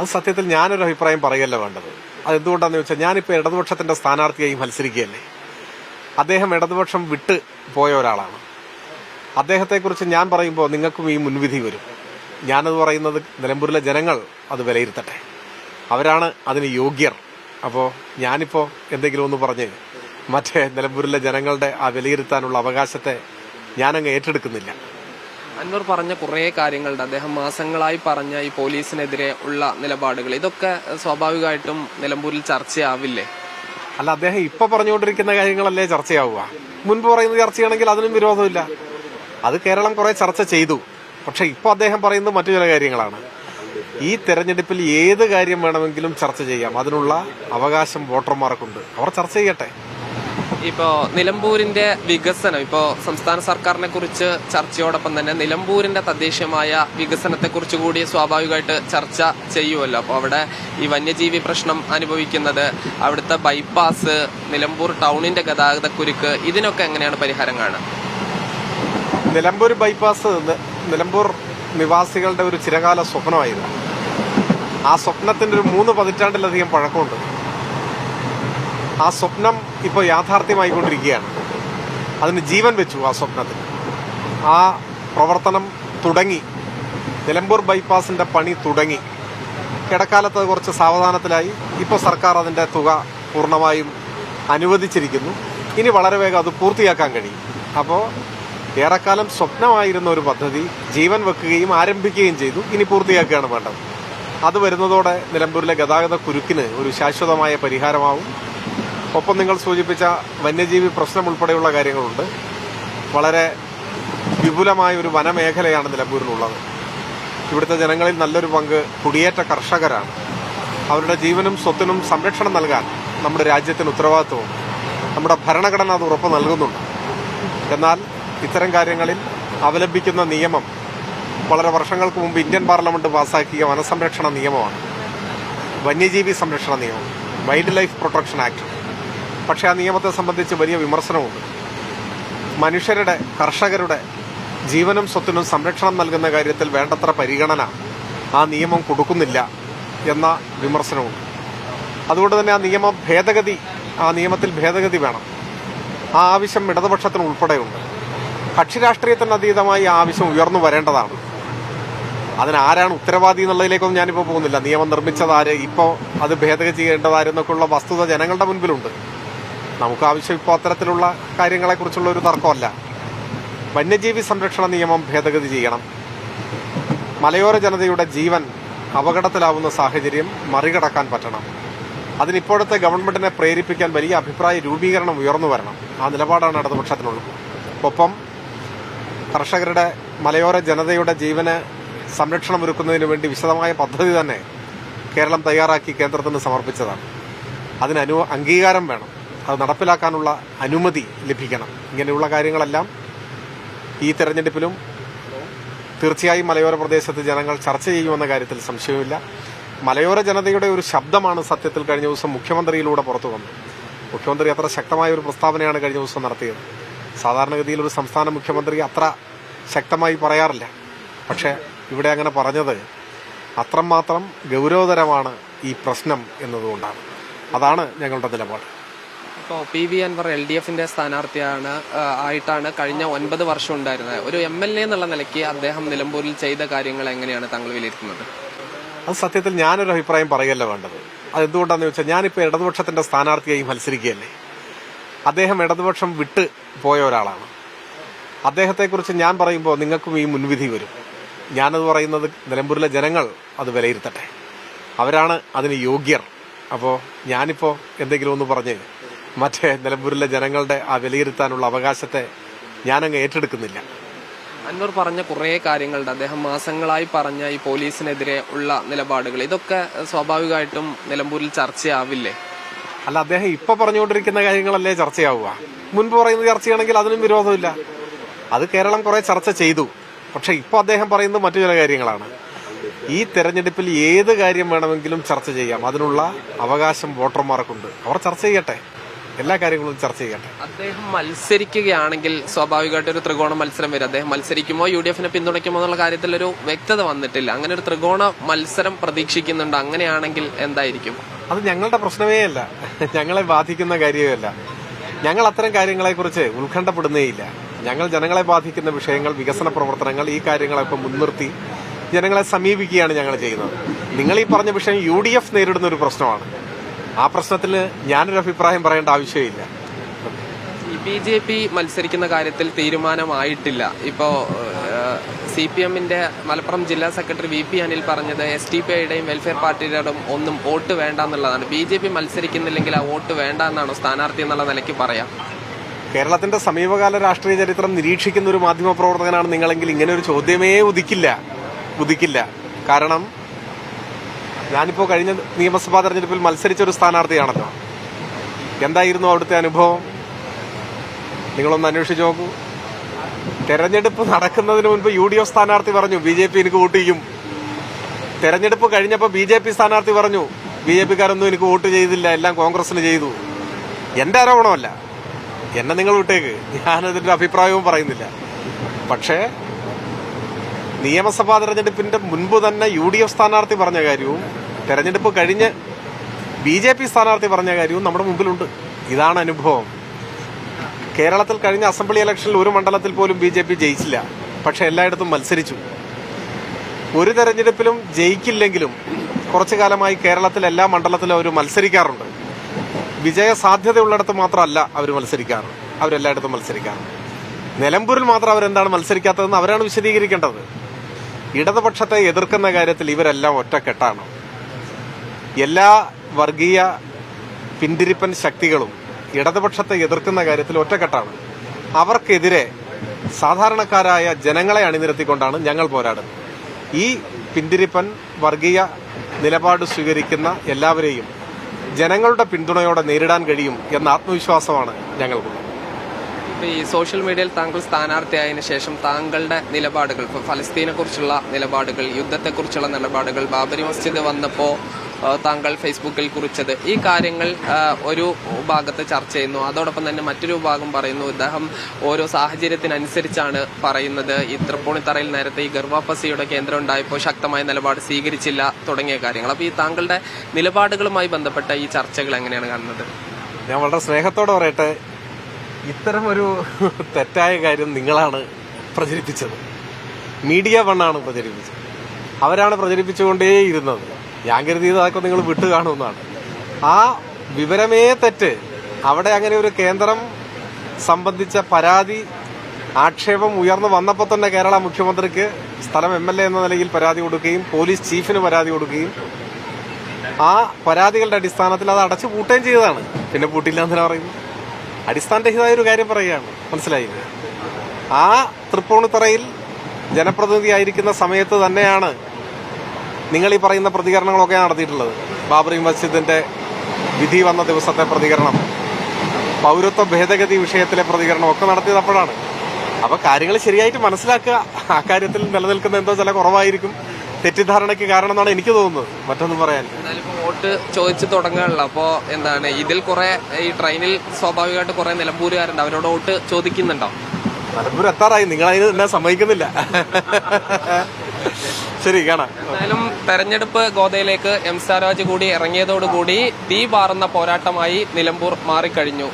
അത് സത്യത്തിൽ ഞാനൊരു അഭിപ്രായം പറയല്ല വേണ്ടത്. അതെന്തുകൊണ്ടാന്ന് ചോദിച്ചാൽ ഞാനിപ്പോൾ ഇടതുപക്ഷത്തിന്റെ സ്ഥാനാർത്ഥിയായി മത്സരിക്കുകയല്ലേ? അദ്ദേഹം ഇടതുപക്ഷം വിട്ട് പോയ ഒരാളാണ്. അദ്ദേഹത്തെക്കുറിച്ച് ഞാൻ പറയുമ്പോൾ നിങ്ങൾക്കും ഈ മുൻവിധി വരും. ഞാനത് പറയുന്നത് നിലമ്പൂരിലെ ജനങ്ങൾ അത് വിലയിരുത്തട്ടെ. അവരാണ് അതിന് യോഗ്യർ. അപ്പോൾ ഞാനിപ്പോൾ എന്തെങ്കിലും ഒന്ന് പറഞ്ഞ് മറ്റേ നിലമ്പൂരിലെ ജനങ്ങളുടെ ആ വിലയിരുത്താനുള്ള അവകാശത്തെ ഞാനങ്ങ് ഏറ്റെടുക്കുന്നില്ല. അൻവർ പറഞ്ഞ കുറേ കാര്യങ്ങളുണ്ട്. അദ്ദേഹം മാസങ്ങളായി പറഞ്ഞ ഈ പോലീസിനെതിരെ ഉള്ള നിലപാടുകൾ. ഇതൊക്കെ സ്വാഭാവികമായിട്ടും നിലമ്പൂരിൽ ചർച്ചയാവില്ലേ? അല്ല അദ്ദേഹം ഇപ്പൊ പറഞ്ഞുകൊണ്ടിരിക്കുന്ന കാര്യങ്ങളല്ലേ ചർച്ചയാവുക. മുൻപ് പറയുന്നത് ചർച്ചയാണെങ്കിൽ അതിനും വിരോധമില്ല. അത് കേരളം കുറെ ചർച്ച ചെയ്തു. പക്ഷെ ഇപ്പൊ അദ്ദേഹം പറയുന്നത് മറ്റു ചില കാര്യങ്ങളാണ്. ഈ തെരഞ്ഞെടുപ്പിൽ ഏത് കാര്യം വേണമെങ്കിലും ചർച്ച ചെയ്യാം. അതിനുള്ള അവകാശം വോട്ടർമാർക്കുണ്ട്. അവർ ചർച്ച ചെയ്യട്ടെ. ഇപ്പോ നിലമ്പൂരിന്റെ വികസനം ഇപ്പോ സംസ്ഥാന സർക്കാരിനെ കുറിച്ച് ചർച്ചയോടൊപ്പം തന്നെ നിലമ്പൂരിന്റെ തദ്ദേശീയമായ വികസനത്തെക്കുറിച്ച് കൂടി സ്വാഭാവികമായിട്ട് ചർച്ച ചെയ്യുമല്ലോ അപ്പോൾ അവിടെ ഈ വന്യജീവി പ്രശ്നം അനുഭവിക്കുന്നത് അവിടുത്തെ ബൈപ്പാസ് നിലമ്പൂർ ടൗണിന്റെ ഗതാഗതക്കുരുക്ക് ഇതിനൊക്കെ എങ്ങനെയാണ് പരിഹാരം കാണുക? നിലമ്പൂർ ബൈപ്പാസ് നിലമ്പൂർ നിവാസികളുടെ ഒരു ചിരകാല സ്വപ്നമായിരുന്നു. ആ സ്വപ്നത്തിന്റെ ഒരു മൂന്ന് പതിറ്റാണ്ടിലധികം പഴക്കമുണ്ട്. ആ സ്വപ്നം ഇപ്പോൾ യാഥാർത്ഥ്യമായിക്കൊണ്ടിരിക്കുകയാണ്. അതിന് ജീവൻ വെച്ചു ആ സ്വപ്നത്തിന് ആ പ്രവർത്തനം തുടങ്ങി. നിലമ്പൂർ ബൈപ്പാസിന്റെ പണി തുടങ്ങി. ഇടക്കാലത്ത് കുറച്ച് സാവധാനത്തിലായി. ഇപ്പോൾ സർക്കാർ അതിന്റെ തുക പൂർണമായും അനുവദിച്ചിരിക്കുന്നു. ഇനി വളരെ വേഗം അത് പൂർത്തിയാക്കാൻ കഴിയും. അപ്പോൾ ഏറെക്കാലം സ്വപ്നമായിരുന്ന ഒരു പദ്ധതി ജീവൻ വെക്കുകയും ആരംഭിക്കുകയും ചെയ്തു. ഇനി പൂർത്തിയാക്കുകയാണ് വേണ്ടത്. അത് വരുന്നതോടെ നിലമ്പൂരിലെ ഗതാഗത കുരുക്കിന് ഒരു ശാശ്വതമായ പരിഹാരമാവും. ഒപ്പം നിങ്ങൾ സൂചിപ്പിച്ച വന്യജീവി പ്രശ്നം ഉൾപ്പെടെയുള്ള കാര്യങ്ങളുണ്ട്. വളരെ വിപുലമായ ഒരു വനമേഖലയാണ് നിലമ്പൂരിലുള്ളത്. ഇവിടുത്തെ ജനങ്ങളിൽ നല്ലൊരു പങ്ക് കുടിയേറ്റ കർഷകരാണ്. അവരുടെ ജീവനും സ്വത്തിനും സംരക്ഷണം നൽകാൻ നമ്മുടെ രാജ്യത്തിന് ഉത്തരവാദിത്വവും നമ്മുടെ ഭരണഘടന അത് ഉറപ്പ് നൽകുന്നുണ്ട്. എന്നാൽ ഇത്തരം കാര്യങ്ങളിൽ അവലംബിക്കുന്ന നിയമം വളരെ വർഷങ്ങൾക്ക് മുമ്പ് ഇന്ത്യൻ പാർലമെന്റ് പാസാക്കിയ വനസംരക്ഷണ നിയമമാണ്. വന്യജീവി സംരക്ഷണ നിയമം. Wildlife protection act. പക്ഷേ ആ നിയമത്തെ സംബന്ധിച്ച് വലിയ വിമർശനമുണ്ട്. മനുഷ്യരുടെ കർഷകരുടെ ജീവനും സ്വത്തിനും സംരക്ഷണം നൽകുന്ന കാര്യത്തിൽ വേണ്ടത്ര പരിഗണന ആ നിയമം കൊടുക്കുന്നില്ല എന്ന വിമർശനമുണ്ട്. അതുകൊണ്ട് തന്നെ ആ നിയമ ഭേദഗതി ആ നിയമത്തിൽ ഭേദഗതി വേണം. ആ ആവശ്യം ഇടതുപക്ഷത്തിന് ഉൾപ്പെടെയുണ്ട്. കക്ഷി രാഷ്ട്രീയത്തിന് അതീതമായി ആ ആവശ്യം ഉയർന്നു വരേണ്ടതാണ്. അതിനാരാണ് ഉത്തരവാദി എന്നുള്ളതിലേക്കൊന്നും ഞാനിപ്പോൾ പോകുന്നില്ല. നിയമം നിർമ്മിച്ചതാര് ഇപ്പോൾ അത് ഭേദഗതി ചെയ്യേണ്ടതാരെന്നൊക്കെയുള്ള വസ്തുത ജനങ്ങളുടെ മുൻപിലുണ്ട്. നമുക്ക് ആവശ്യം ഇപ്പോൾ അത്തരത്തിലുള്ള കാര്യങ്ങളെക്കുറിച്ചുള്ള ഒരു തർക്കമല്ല. വന്യജീവി സംരക്ഷണ നിയമം ഭേദഗതി ചെയ്യണം. മലയോര ജനതയുടെ ജീവൻ അപകടത്തിലാവുന്ന സാഹചര്യം മറികടക്കാൻ പറ്റണം. അതിനിപ്പോഴത്തെ ഗവൺമെന്റിനെ പ്രേരിപ്പിക്കാൻ വലിയ അഭിപ്രായ രൂപീകരണം ഉയർന്നു വരണം. ആ നിലപാടാണ് ഇടതുപക്ഷത്തിനുള്ളത്. ഒപ്പം കർഷകരുടെ മലയോര ജനതയുടെ ജീവന് സംരക്ഷണം ഒരുക്കുന്നതിന് വേണ്ടി വിശദമായ പദ്ധതി തന്നെ കേരളം തയ്യാറാക്കി കേന്ദ്രത്തിന് സമർപ്പിച്ചതാണ്. അതിന് അനു അംഗീകാരം വേണം. അത് നടപ്പിലാക്കാനുള്ള അനുമതി ലഭിക്കണം. ഇങ്ങനെയുള്ള കാര്യങ്ങളെല്ലാം ഈ തെരഞ്ഞെടുപ്പിലും തീർച്ചയായും മലയോര പ്രദേശത്ത് ജനങ്ങൾ ചർച്ച ചെയ്യുമെന്ന കാര്യത്തിൽ സംശയമില്ല മലയോര ജനതയുടെ ഒരു ശബ്ദമാണ് സത്യത്തിൽ കഴിഞ്ഞ ദിവസം മുഖ്യമന്ത്രിയിലൂടെ പുറത്തു വന്നത്. മുഖ്യമന്ത്രി അത്ര ശക്തമായ ഒരു പ്രസ്താവനയാണ് കഴിഞ്ഞ ദിവസം നടത്തിയത്. സാധാരണഗതിയിൽ ഒരു സംസ്ഥാന മുഖ്യമന്ത്രി അത്ര ശക്തമായി പറയാറില്ല. പക്ഷേ ഇവിടെ അങ്ങനെ പറഞ്ഞത് അത്രമാത്രം ഗൗരവതരമാണ് ഈ പ്രശ്നം എന്നതുകൊണ്ടാണ്. അതാണ് ഞങ്ങളുടെ നിലപാട്. ഇപ്പോൾ P V Anwar L D എഫിന്റെ സ്ഥാനാർത്ഥിയാണ് ആയിട്ടാണ് കഴിഞ്ഞ ഒൻപത് വർഷം ഉണ്ടായിരുന്നത്. ഒരു എം എൽ എ എന്നുള്ള നിലയ്ക്ക് അദ്ദേഹം നിലമ്പൂരിൽ ചെയ്ത കാര്യങ്ങൾ എങ്ങനെയാണ് താങ്കൾ വിലയിരുത്തുന്നത്? അത് സത്യത്തിൽ ഞാനൊരു അഭിപ്രായം പറയല്ല വേണ്ടത്. അതെന്തുകൊണ്ടാന്ന് ചോദിച്ചാൽ ഞാനിപ്പോൾ ഇടതുപക്ഷത്തിന്റെ സ്ഥാനാർത്ഥിയായി മത്സരിക്കുകയല്ലേ? അദ്ദേഹം ഇടതുപക്ഷം വിട്ട് പോയ ഒരാളാണ്. അദ്ദേഹത്തെക്കുറിച്ച് ഞാൻ പറയുമ്പോൾ നിങ്ങൾക്കും ഈ മുൻവിധി വരും. ഞാനത് പറയുന്നത് നിലമ്പൂരിലെ ജനങ്ങൾ അത് വിലയിരുത്തട്ടെ. അവരാണ് അതിന് യോഗ്യർ. അപ്പോൾ ഞാനിപ്പോൾ എന്തെങ്കിലും ഒന്ന് പറഞ്ഞ് മറ്റേ നിലമ്പൂരിലെ ജനങ്ങളുടെ ആ വിലയിരുത്താനുള്ള അവകാശത്തെ ഞാനങ്ങ് ഏറ്റെടുക്കുന്നില്ല. അൻവർ പറഞ്ഞ കുറേ കാര്യങ്ങളുണ്ട്. അദ്ദേഹം മാസങ്ങളായി പറഞ്ഞ ഈ പോലീസിനെതിരെ ഉള്ള നിലപാടുകൾ. ഇതൊക്കെ സ്വാഭാവികമായിട്ടും നിലമ്പൂരിൽ ചർച്ചയാവില്ലേ? അല്ല അദ്ദേഹം ഇപ്പൊ പറഞ്ഞുകൊണ്ടിരിക്കുന്ന കാര്യങ്ങളല്ലേ ചർച്ചയാവുക. മുൻപ് പറയുന്ന ചർച്ചയാണെങ്കിൽ അതിനും വിരോധമില്ല. അത് കേരളം കുറെ ചർച്ച ചെയ്തു. പക്ഷെ ഇപ്പൊ അദ്ദേഹം പറയുന്നത് മറ്റു ചില കാര്യങ്ങളാണ്. ഈ തെരഞ്ഞെടുപ്പിൽ ഏത് കാര്യം വേണമെങ്കിലും ചർച്ച ചെയ്യാം. അതിനുള്ള അവകാശം വോട്ടർമാർക്കുണ്ട്. അവർ ചർച്ച ചെയ്യട്ടെ. എല്ലാ കാര്യങ്ങളും ചർച്ച ചെയ്യട്ടെ. അദ്ദേഹം മത്സരിക്കുകയാണെങ്കിൽ സ്വാഭാവികമായിട്ട് ഒരു ത്രികോണ മത്സരം വരും. അദ്ദേഹം മത്സരിക്കുമോ യു ഡി എഫിനെ പിന്തുണയ്ക്കുമോ എന്നുള്ള കാര്യത്തിൽ ഒരു വ്യക്തത വന്നിട്ടില്ല. അങ്ങനെ ഒരു ത്രികോണ മത്സരം പ്രതീക്ഷിക്കുന്നുണ്ട്. അങ്ങനെയാണെങ്കിൽ എന്തായിരിക്കും? അത് ഞങ്ങളുടെ പ്രശ്നമേ അല്ല. ഞങ്ങളെ ബാധിക്കുന്ന കാര്യമല്ല ഞങ്ങൾ അത്തരം കാര്യങ്ങളെക്കുറിച്ച് ഉത്കണ്ഠപ്പെടുന്നേയില്ല. ഞങ്ങൾ ജനങ്ങളെ ബാധിക്കുന്ന വിഷയങ്ങൾ വികസന പ്രവർത്തനങ്ങൾ ഈ കാര്യങ്ങളൊക്കെ മുൻനിർത്തി ജനങ്ങളെ സമീപിക്കുകയാണ് ഞങ്ങൾ ചെയ്യുന്നത്. നിങ്ങൾ ഈ പറഞ്ഞ വിഷയം യു ഡി എഫ് നേരിടുന്ന ഒരു പ്രശ്നമാണ്. ആ പ്രശ്നത്തിൽ ഞാനൊരു അഭിപ്രായം പറയേണ്ട ആവശ്യമില്ല. ബി ജെ പി മത്സരിക്കുന്ന കാര്യത്തിൽ തീരുമാനമായിട്ടില്ല. ഇപ്പോ സി പി എമ്മിന്റെ മലപ്പുറം ജില്ലാ സെക്രട്ടറി വി പി അനിൽ പറഞ്ഞത് എസ് ടി പി ഐയുടെയും വെൽഫെയർ പാർട്ടിയുടെയും ഒന്നും വോട്ട് വേണ്ട എന്നുള്ളതാണ് ബി ജെ പി മത്സരിക്കുന്നില്ലെങ്കിൽ ആ വോട്ട് വേണ്ട എന്നാണോ സ്ഥാനാർത്ഥി എന്നുള്ള നിലയ്ക്ക് പറയാം? കേരളത്തിന്റെ സമീപകാല രാഷ്ട്രീയ ചരിത്രം നിരീക്ഷിക്കുന്ന ഒരു മാധ്യമ പ്രവർത്തകനാണ് നിങ്ങളെങ്കിൽ ഇങ്ങനെ ഒരു ചോദ്യമേ ഉദിക്കില്ല. ഉദിക്കില്ല. കാരണം ഞാനിപ്പോ കഴിഞ്ഞ നിയമസഭാ തെരഞ്ഞെടുപ്പിൽ മത്സരിച്ച ഒരു സ്ഥാനാർത്ഥിയാണല്ലോ. എന്തായിരുന്നു അവിടുത്തെ അനുഭവം? നിങ്ങളൊന്ന് അന്വേഷിച്ച് നോക്കൂ. തെരഞ്ഞെടുപ്പ് നടക്കുന്നതിന് മുൻപ് യു ഡി എഫ് സ്ഥാനാർത്ഥി പറഞ്ഞു ബി ജെ പി എനിക്ക് വോട്ട് ചെയ്യും. തെരഞ്ഞെടുപ്പ് കഴിഞ്ഞപ്പോൾ ബി ജെ പി സ്ഥാനാർത്ഥി പറഞ്ഞു ബി ജെ പിക്കാരൊന്നും എനിക്ക് വോട്ട് ചെയ്തില്ല എല്ലാം കോൺഗ്രസിന് ചെയ്തു. എന്റെ ആരോപണമല്ല. എന്നെ നിങ്ങൾ വിട്ടേക്ക്. ഞാനതിന്റെ അഭിപ്രായവും പറയുന്നില്ല. പക്ഷേ നിയമസഭാ തെരഞ്ഞെടുപ്പിന്റെ മുൻപ് തന്നെ യു ഡി എഫ് സ്ഥാനാർത്ഥി പറഞ്ഞ കാര്യവും തെരഞ്ഞെടുപ്പ് കഴിഞ്ഞ് ബി ജെ പി സ്ഥാനാർത്ഥി പറഞ്ഞ കാര്യവും നമ്മുടെ മുമ്പിലുണ്ട്. ഇതാണ് അനുഭവം. കേരളത്തിൽ കഴിഞ്ഞ അസംബ്ലി ഇലക്ഷനിൽ ഒരു മണ്ഡലത്തിൽ പോലും ബി ജെ പി ജയിച്ചില്ല. പക്ഷെ എല്ലായിടത്തും മത്സരിച്ചു. ഒരു തെരഞ്ഞെടുപ്പിലും ജയിക്കില്ലെങ്കിലും കുറച്ചു കാലമായി കേരളത്തിൽ എല്ലാ മണ്ഡലത്തിലും അവർ മത്സരിക്കാറുണ്ട്. വിജയ സാധ്യതയുള്ളിടത്ത് മാത്രമല്ല അവർ മത്സരിക്കാറ്. അവരെല്ലായിടത്തും മത്സരിക്കാറ്. നിലമ്പൂരിൽ മാത്രം അവരെന്താണ് മത്സരിക്കാത്തതെന്ന് അവരാണ് വിശദീകരിക്കേണ്ടത്. ഇടതുപക്ഷത്തെ എതിർക്കുന്ന കാര്യത്തിൽ ഇവരെല്ലാം ഒറ്റക്കെട്ടാണ്. എല്ലാ വർഗീയ പിന്തിരിപ്പൻ ശക്തികളും ഇടതുപക്ഷത്തെ എതിർക്കുന്ന കാര്യത്തിൽ ഒറ്റക്കെട്ടാണ്. അവർക്കെതിരെ സാധാരണക്കാരായ ജനങ്ങളെ അണിനിരത്തിക്കൊണ്ടാണ് ഞങ്ങൾ പോരാടുന്നത്. ഈ പിന്തിരിപ്പൻ വർഗീയ നിലപാട് സ്വീകരിക്കുന്ന എല്ലാവരെയും ജനങ്ങളുടെ പിന്തുണയോടെ നേരിടാൻ കഴിയും എന്ന ആത്മവിശ്വാസമാണ് ഞങ്ങൾക്കുള്ളത്. ഇപ്പൊ ഈ സോഷ്യൽ മീഡിയയിൽ താങ്കൾ സ്ഥാനാർത്ഥിയായതിനു ശേഷം താങ്കളുടെ നിലപാടുകൾ ഇപ്പൊ ഫലസ്തീനെ കുറിച്ചുള്ള നിലപാടുകൾ യുദ്ധത്തെക്കുറിച്ചുള്ള നിലപാടുകൾ ബാബരി മസ്ജിദ് വന്നപ്പോൾ താങ്കൾ ഫേസ്ബുക്കിൽ കുറിച്ചത് ഈ കാര്യങ്ങൾ ഒരു ഭാഗത്ത് ചർച്ച ചെയ്യുന്നു. അതോടൊപ്പം തന്നെ മറ്റൊരു ഭാഗം പറയുന്നു ഇദ്ദേഹം ഓരോ സാഹചര്യത്തിനനുസരിച്ചാണ് പറയുന്നത്. ഈ തൃപ്പൂണിത്തറയിൽ നേരത്തെ ഈ ഗർഭാപ്പസിയുടെ കേന്ദ്രം ഉണ്ടായപ്പോൾ ശക്തമായ നിലപാട് സ്വീകരിച്ചില്ല തുടങ്ങിയ കാര്യങ്ങൾ. അപ്പോൾ ഈ താങ്കളുടെ നിലപാടുകളുമായി ബന്ധപ്പെട്ട ഈ ചർച്ചകൾ എങ്ങനെയാണ് കാണുന്നത്? ഞാൻ വളരെ സ്നേഹത്തോടെ പറയട്ടെ ഇത്തരം ഒരു തെറ്റായ കാര്യം നിങ്ങളാണ് പ്രചരിപ്പിച്ചത്. മീഡിയ വണ്ണാണ് പ്രചരിപ്പിച്ചത്. അവരാണ് പ്രചരിപ്പിച്ചുകൊണ്ടേയിരുന്നത് ഞാൻ കരുതിയത് അതൊക്കെ നിങ്ങൾ വിട്ടു കാണുമെന്നാണ്. ആ വിവരമേ തെറ്റ്. അവിടെ അങ്ങനെ ഒരു കേന്ദ്രം സംബന്ധിച്ച പരാതി ആക്ഷേപം ഉയർന്നു വന്നപ്പോൾ തന്നെ കേരള മുഖ്യമന്ത്രിക്ക് സ്ഥലം എം എൽ എ എന്ന നിലയിൽ പരാതി കൊടുക്കുകയും പോലീസ് ചീഫിന് പരാതി കൊടുക്കുകയും ആ പരാതികളുടെ അടിസ്ഥാനത്തിൽ അത് അടച്ചു പൂട്ടുകയും ചെയ്തതാണ്. പിന്നെ പൂട്ടില്ല എന്തിനാ പറയുന്നു. അടിസ്ഥാനരഹിതമായ ഒരു കാര്യം പറയുകയാണ്. മനസ്സിലായി? ആ തൃപ്പൂണിത്തറയിൽ ജനപ്രതിനിധി ആയിരിക്കുന്ന സമയത്ത് തന്നെയാണ് നിങ്ങൾ ഈ പറയുന്ന പ്രതികരണങ്ങളൊക്കെ നടത്തിയിട്ടുള്ളത്. ബാബറി മസ്ജിദിന്റെ വിധി വന്ന ദിവസത്തെ പ്രതികരണം പൗരത്വ ഭേദഗതി വിഷയത്തിലെ പ്രതികരണം ഒക്കെ നടത്തിയത് അപ്പോഴാണ് അപ്പൊ കാര്യങ്ങൾ ശരിയായിട്ട് മനസ്സിലാക്കുക ആ കാര്യത്തിൽ നിലനിൽക്കുന്ന എന്തോ ചില കുറവായിരിക്കും. തെറ്റിദ്ധാരണയ്ക്ക് കാരണം എന്നാണ് എനിക്ക് തോന്നുന്നത്. മറ്റൊന്നും പറയാൻ എന്നാലും ചോദിച്ച് തുടങ്ങാനുള്ള. അപ്പോ എന്താണ് ഇതിൽ കുറെ ഈ ട്രെയിനിൽ സ്വാഭാവികമായിട്ട് കുറെ നിലമ്പൂരുകാരുണ്ട്. അവരോട് വോട്ട് ചോദിക്കുന്നുണ്ടോ? നിലമ്പൂർ എത്താറായി. നിങ്ങൾ അതിന് എന്നെ സമ്മതിക്കുന്നില്ല. ശരി കാണാം. എന്തായാലും തെരഞ്ഞെടുപ്പ് ഗോതയിലേക്ക് എം സാരാജ് കൂടി ഇറങ്ങിയതോടുകൂടി തീ പാറുന്ന പോരാട്ടമായി നിലമ്പൂർ മാറിക്കഴിഞ്ഞു.